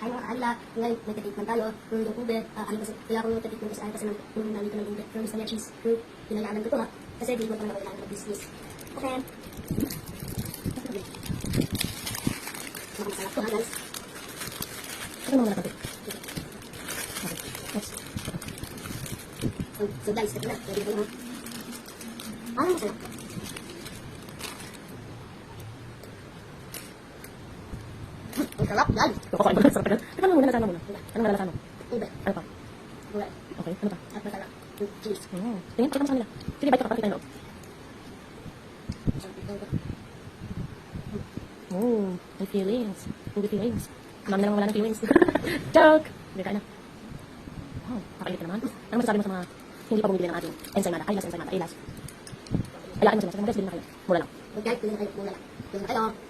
Ay, mga kanila, ngayon, may treatment tayo, yung yung ube, ano kasi, kaya ako treatment kasi, ay, kasi nang, nung nandito ng ube, pero gusto niya cheese, yung pinayaanan ko to ha, kasi di ko pa naman ng business. Okay. Makamasarap to ha, guys. Natin? Okay. Next. So, guys, ito na, ready ko na. Ano masarap? Ang sarap, guys. Kakain ko na sa tagal. Teka mo muna, nasama muna. Anong nalalasan mo? Ube, Ano pa? gulay, Okay, ano pa? at masarap. Yung cheese. Mm. Tingin, pakita mo sa kanila. Sige, bite ka kapatid tayo loob. Oh, may feelings. Movie feelings. Mami na lang wala ng feelings. Joke! Hindi ka na. Wow, kakainit ka naman. Ano masasabi mo sa mga hindi pa bumibili ng ating ensaymada? Ay, last ensaymada. Ay, last. Ayakin mo sila. Sa mga guys, bilhin na kayo. Mura lang. Huwag guys, pili na kayo, muna lang. Pili na kayo.